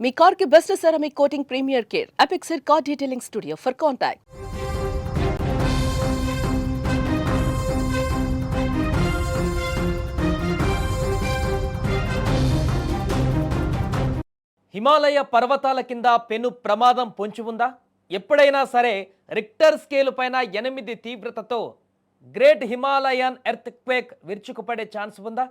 మీ కార్కి best ceramic coating premier care. అపెక్సర్ car detailing studio for contact Himalaya పర్వతాల కింద పెను ప్రమాదం పొంచి ఉందా? ఎప్పుడైనా సరే రిక్టర్ స్కేలు పైన ఎనిమిది తీవ్రతతో గ్రేట్ హిమాలయన్ ఎర్త్ క్వేక్ విరుచుకుపడే ఛాన్స్ ఉందా?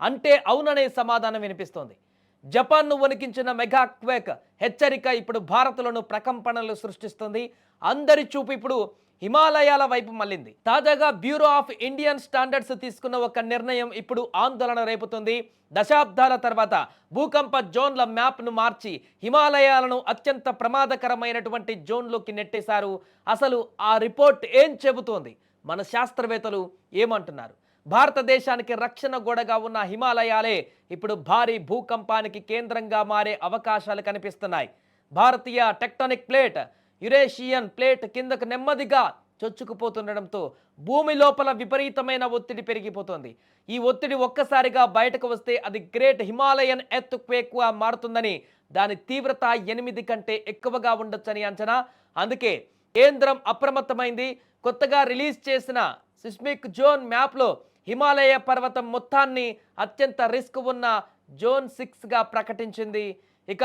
అంటే అవుననే సమాధానం వినిపిస్తోంది. జపాన్ను వణికించిన మెగా క్వేక్ హెచ్చరిక ఇప్పుడు భారత్లోను ప్రకంపనలు సృష్టిస్తుంది. అందరి చూపు ఇప్పుడు హిమాలయాల వైపు మళ్ళింది. తాజాగా బ్యూరో ఆఫ్ ఇండియన్ స్టాండర్డ్స్ తీసుకున్న ఒక నిర్ణయం ఇప్పుడు ఆందోళన రేపుతుంది. దశాబ్దాల తర్వాత భూకంప జోన్ల మ్యాప్ను మార్చి హిమాలయాలను అత్యంత ప్రమాదకరమైనటువంటి జోన్లోకి నెట్టేశారు. అసలు ఆ రిపోర్ట్ ఏం చెబుతోంది? మన శాస్త్రవేత్తలు ఏమంటున్నారు? భారతదేశానికి రక్షణ గోడగా ఉన్న హిమాలయాలే ఇప్పుడు భారీ భూకంపానికి కేంద్రంగా మారే అవకాశాలు కనిపిస్తున్నాయి. భారతీయ టెక్టానిక్ ప్లేట్ యురేషియన్ ప్లేట్ కిందకు నెమ్మదిగా చొచ్చుకుపోతుండడంతో భూమి లోపల విపరీతమైన ఒత్తిడి పెరిగిపోతుంది. ఈ ఒత్తిడి ఒక్కసారిగా బయటకు వస్తే అది గ్రేట్ హిమాలయన్ ఎత్ క్వేక్గా మారుతుందని దాని తీవ్రత ఎనిమిది కంటే ఎక్కువగా ఉండొచ్చని అంచనా. అందుకే కేంద్రం అప్రమత్తమైంది. కొత్తగా రిలీజ్ చేసిన సిస్మిక్ జోన్ మ్యాప్లో హిమాలయ పర్వతం మొత్తాన్ని అత్యంత రిస్క్ ఉన్న జోన్ సిక్స్గా ప్రకటించింది. ఇక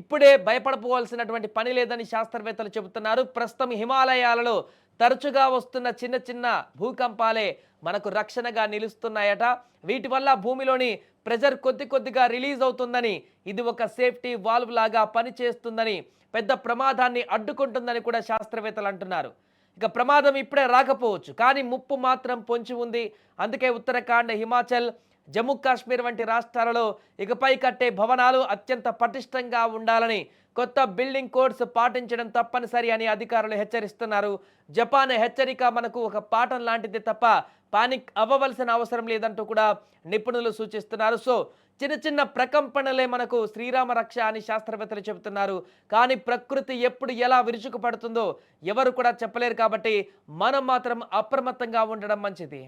ఇప్పుడే భయపడపోవాల్సినటువంటి పని లేదని శాస్త్రవేత్తలు చెబుతున్నారు. ప్రస్తుతం హిమాలయాలలో తరచుగా వస్తున్న చిన్న చిన్న భూకంపాలే మనకు రక్షణగా నిలుస్తున్నాయట. వీటి వల్ల భూమిలోని ప్రెజర్ కొద్ది కొద్దిగా రిలీజ్ అవుతుందని ఇది ఒక సేఫ్టీ వాల్వ్ లాగా పనిచేస్తుందని పెద్ద ప్రమాదాన్ని అడ్డుకుంటుందని కూడా శాస్త్రవేత్తలు అంటున్నారు. ఇక ప్రమాదం ఇప్పుడే రాకపోవచ్చు. కానీ ముప్పు మాత్రం పొంచి ఉంది. అందుకే ఉత్తరాఖండ్ హిమాచల్ జమ్మూ కాశ్మీర్ వంటి రాష్ట్రాలలో ఇకపై కట్టే భవనాలు అత్యంత పటిష్టంగా ఉండాలని కొత్త బిల్డింగ్ కోడ్స్ పాటించడం తప్పనిసరి అని అధికారులు హెచ్చరిస్తున్నారు. జపాన్ హెచ్చరిక మనకు ఒక పాఠం లాంటిది తప్ప పానిక్ అవ్వవలసిన అవసరం లేదంటూ కూడా నిపుణులు సూచిస్తున్నారు. సో చిన్న చిన్న ప్రకంపనలే మనకు శ్రీరామ రక్ష అని శాస్త్రవేత్తలు చెబుతున్నారు. కానీ ప్రకృతి ఎప్పుడు ఎలా విరుచుకుపడుతుందో ఎవరు కూడా చెప్పలేరు కాబట్టి మనం మాత్రం అప్రమత్తంగా ఉండడం మంచిది.